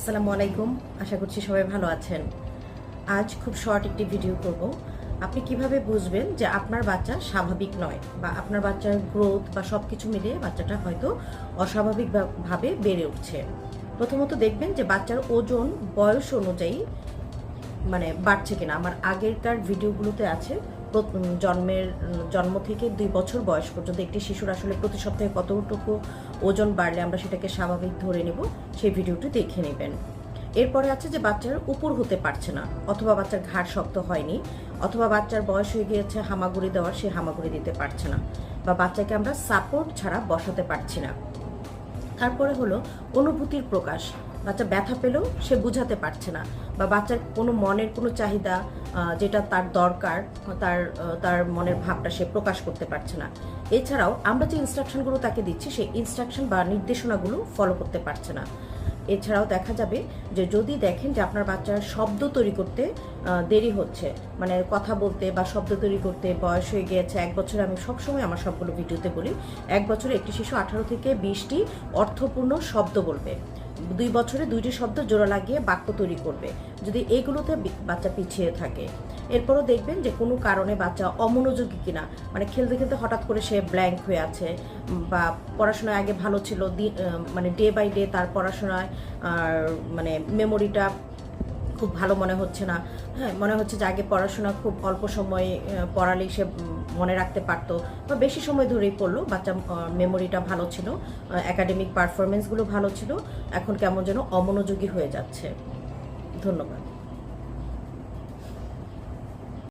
আসসালামু আলাইকুম। আশা করছি সবাই ভালো আছেন। আজ খুব শর্ট একটি ভিডিও করব। আপনি কীভাবে বুঝবেন যে আপনার বাচ্চা স্বাভাবিক নয় বা আপনার বাচ্চার গ্রোথ বা সব কিছু মিলিয়ে বাচ্চাটা হয়তো অস্বাভাবিকভাবে বেড়ে উঠছে? প্রথমত দেখবেন যে বাচ্চার ওজন, বয়স অনুযায়ী মানে বাড়ছে কিনা। আমার আগেরকার ভিডিওগুলোতে আছে। জন্মের, জন্ম থেকে দুই বছর বয়স পর্যন্ত একটি শিশুর আসলে প্রতি সপ্তাহে কতটুকু ওজন বাড়লে আমরা সেটাকে স্বাভাবিক ধরে নেব, সেই ভিডিওটি দেখে নেবেন। এরপরে আছে যে বাচ্চার উপর হতে পারছে না, অথবা বাচ্চার ঘাড় শক্ত হয়নি, অথবা বাচ্চার বয়স হয়ে গিয়েছে, হামাগুড়ি দেওয়ার সে হামাগুড়ি দিতে পারছে না, বা বাচ্চাকে আমরা সাপোর্ট ছাড়া বসাতে পারছি না। তারপরে হলো অনুভূতির প্রকাশ বাচ্চা ব্যথা পেলেও সে বুঝাতে পারছে না বা বাচ্চার কোনো মনের কোনো চাহিদা যেটা তার দরকার, তার তার মনের ভাবটা সে প্রকাশ করতে পারছে না। এছাড়াও আমরা যে ইনস্ট্রাকশনগুলো তাকে দিচ্ছি, সেই ইনস্ট্রাকশন বা নির্দেশনাগুলো ফলো করতে পারছে না। এছাড়াও দেখা যাবে যে যদি দেখেন যে আপনার বাচ্চার শব্দ তৈরি করতে দেরি হচ্ছে মানে কথা বলতে বা শব্দ তৈরি করতে বয়স হয়ে গিয়েছে, এক বছরে আমি সবসময় আমার সবগুলো ভিডিওতে বলি, এক বছরে একটি শিশু আঠারো থেকে বিশটি অর্থপূর্ণ শব্দ বলবে। দুই বছরে দুইটি শব্দ জোড়া লাগিয়ে বাক্য তৈরি করবে, যদি এগুলোতে বাচ্চা পিছিয়ে থাকে। এরপরও দেখবেন যে কোনো কারণে বাচ্চা অমনোযোগী কিনা মানে খেলতে খেলতে হঠাৎ করে সে ব্ল্যাঙ্ক হয়ে আছে বা পড়াশোনায় আগে ভালো ছিল মানে ডে বাই ডে তার পড়াশোনায় মানে মেমোরিটা খুব ভালো মনে হচ্ছে না। হ্যাঁ মনে হচ্ছে যে আগে পড়াশোনা খুব অল্প সময়ে পড়ালে সে মনে রাখতে পারতো বা বেশি সময় ধরেই পড়ল। বাচ্চা মেমোরিটা ভালো ছিল একাডেমিক পারফরমেন্সগুলো ভালো ছিল। এখন কেমন যেন অমনোযোগী হয়ে যাচ্ছে। ধন্যবাদ।